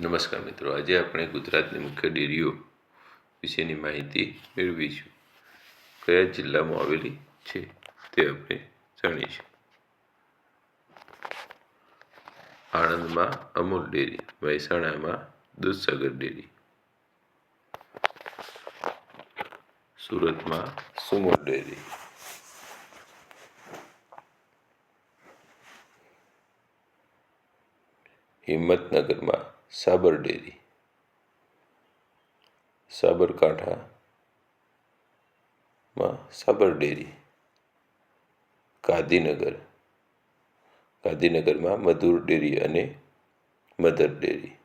નમસ્કાર મિત્રો. આજે આપણે ગુજરાતની મુખ્ય ડેરીઓ વિશેની માહિતી મેળવીશું. કયા જિલ્લામાં આવેલી છે તે આપણે જાણીશું. આણંદમાં અમૂલ ડેરી, મહેસાણામાં દૂધસાગર ડેરી. સુરતમાં સુમુલ ડેરી. હિંમતનગરમાં સાબર ડેરી. સાબરકાંઠામાં સાબર ડેરી. ગાંધીનગર. ગાંધીનગરમાં મધુર ડેરી અને મધર ડેરી.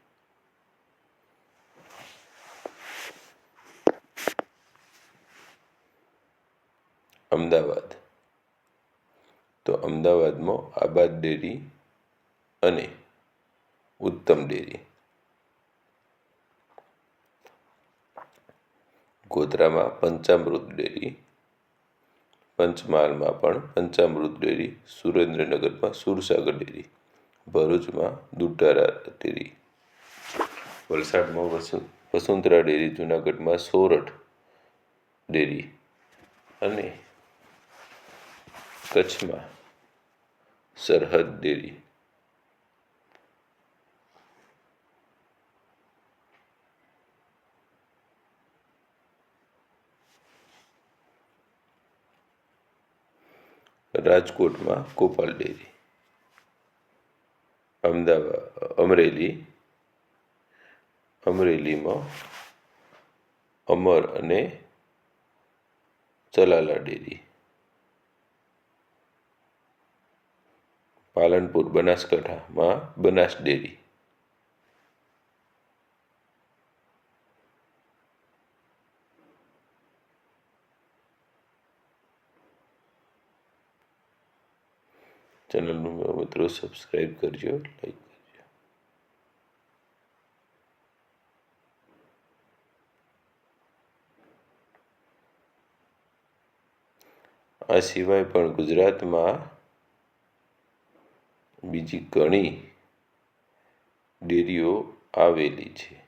અમદાવાદ. તો અમદાવાદમાં આબાદ ડેરી અને ઉત્તમ ડેરી. ગોધરામાં પંચામૃત ડેરી, પંચમહાલમાં પણ પંચામૃત ડેરી, સુરેન્દ્રનગરમાં સુરસાગર ડેરી, ભરૂચમાં દુધારા ડેરી. વલસાડમાં વસુ, વસુંધરા ડેરી, જુનાગઢમાં સોરઠ ડેરી અને કચ્છમાં સરહદ ડેરી. રાજકોટમાં ગોપાલ ડેરી અમદાવાદ અમરેલી અમરેલીમાં અમર અને ચલાલા ડેરી પાલનપુર બનાસકાંઠામાં બનાસ ડેરી. ચેનલનું મિત્રો સબસ્ક્રાઈબ કરજો લાઈક આ સિવાય પણ ગુજરાતમાં બીજી ઘણી ડેરીઓ આવેલી છે.